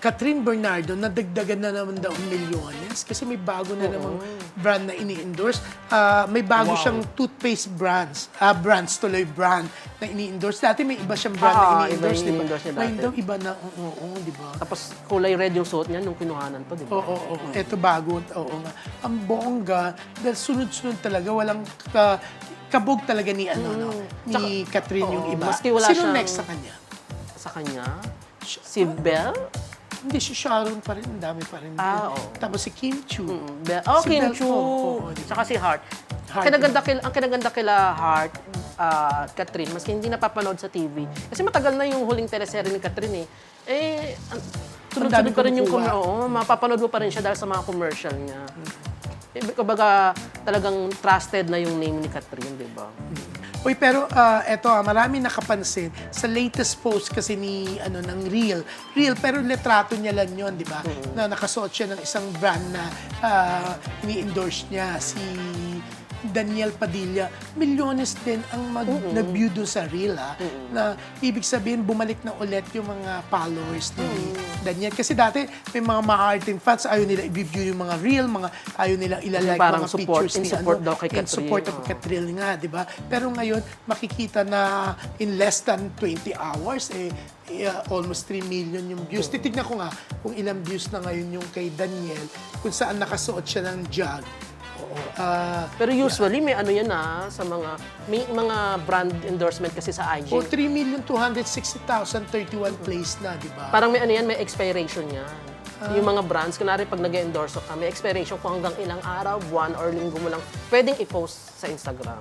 Catherine Bernardo, nadagdagan na naman daw ang milyones kasi may bago na namang brand na ini-endorse. Ah, may bago Wow. siyang toothpaste brands. Ah, brands tuloy brand na ini-endorse. Dati may iba siyang brand Ah, na iba ini-endorse, yung di ba? ini-endorse niya Ngayon dati. daw iba na, oo, oo, di ba? Tapos kulay red yung suot niya nung kinuhanan pa, di ba? Oo, oo, oo. Ito bago, oo nga. Ang bongga, dahil sunod-sunod talaga, walang ka, kabog talaga ni, ano, no, ni Catherine yung oo, iba. maski wala Sino siyang- next sa kanya? Sa kanya, si Belle? Hindi, si Sharon pa rin, ang dami pa rin. Ah, oo. Tapos si Kim Chu. Mm, Belle. Oh, Si Kim Chu. oo, oo, di ba? Tsaka si. Hart. Ang kinaganda, kila, ang kinaganda kila Hart ah, at Catherine, maski hindi napapanood sa TV. Kasi matagal na yung huling teleserye ni Catherine eh. Eh, ang- sunod-sunod dami pa rin yung kumukuha. com- Oo, mapapanood mo pa rin siya dahil sa mga commercial niya. Eh, kumbaga, talagang trusted na yung name ni Catherine, di ba? Uy, pero ah, eto ah, marami nakapansin sa latest post kasi ni ano ng Real. Real pero litrato niya lang 'yon, 'di ba? Na nakasuot siya ng isang brand na ah, ini-endorse niya si Daniel Padilla. Milyones din ang mag nag-view dun sa Real ah, na ibig sabihin bumalik na ulit yung mga followers ni Daniel kasi dati may mga ma-arting fans ayaw nila i-view yung mga Real, mga ayaw nila ilalike Parang mga support- pictures in ni support ano, daw kay in Catherine. support of. Catherine nga, di ba? Pero ngayon, makikita na in less than 20 hours, eh, eh, almost 3 million yung views. Titignan ko nga kung ilang views na ngayon yung kay Daniel, kung saan nakasuot siya ng jug. Oo. Ah, Pero usually, may ano yan ah, sa mga, may mga brand endorsement kasi sa IG. o 3,260,031 plays na, di ba? Parang may ano yan, may expiration yan. Ah. Yung mga brands, kunwari pag nag-endorse ka, may expiration kung hanggang ilang araw, buwan, or linggo mo lang, pwedeng i-post sa Instagram.